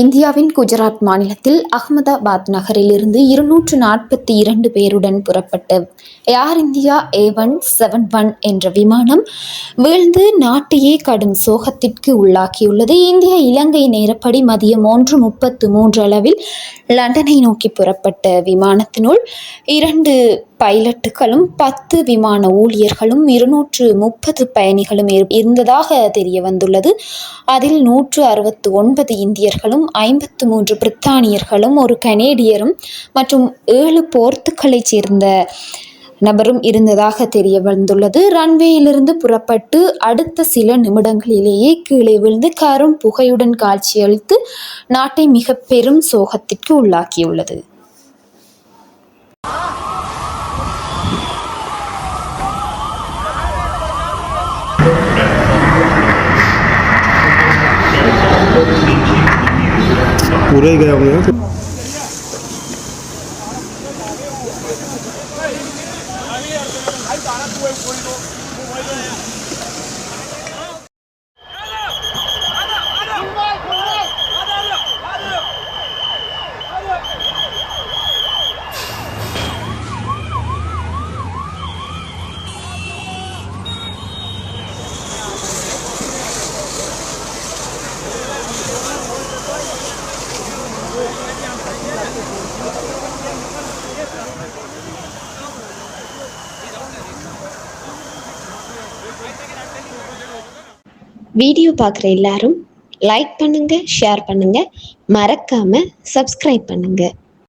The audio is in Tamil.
இந்தியாவின் குஜராத் மாநிலத்தில் அகமதாபாத் நகரிலிருந்து இருநூற்று நாற்பத்தி இரண்டு பேருடன் புறப்பட்ட Air India A one seven one என்ற விமானம் வீழ்ந்து நாட்டையே கடும் சோகத்திற்கு உள்ளாக்கியுள்ளது. இந்திய இலங்கை நேரப்படி மதியம் ஒன்று முப்பத்து மூன்று அளவில் லண்டனை நோக்கி புறப்பட்ட விமானத்தினுள் இரண்டு பைலட்டுகளும் பத்து விமான ஊழியர்களும் இருநூற்று முப்பது பயணிகளும் இரு- இருந்ததாக தெரிய வந்துள்ளது அதில் நூற்று அறுபத்து ஒன்பது இந்தியர்களும் ஐம்பத்து மூன்று பிரித்தானியர்களும் ஒரு கனேடியரும் மற்றும் ஏழு போர்த்துக்களைச் சேர்ந்த நபரும் இருந்ததாக தெரிய வந்துள்ளது ரன்வேயிலிருந்து புறப்பட்டு அடுத்த சில நிமிடங்களிலேயே கீழே விழுந்து கரும் புகையுடன் காட்சியளித்து நாட்டை மிக பெரும் சோகத்திற்கு உள்ளாக்கியுள்ளது. પૂરાઈ ગયા અમે તારા તું એમ. બોલી દો வீடியோ பார்க்குற எல்லாரும் லைக் பண்ணுங்க ஷேர் பண்ணுங்க. மறக்காம சப்ஸ்கிரைப் பண்ணுங்க.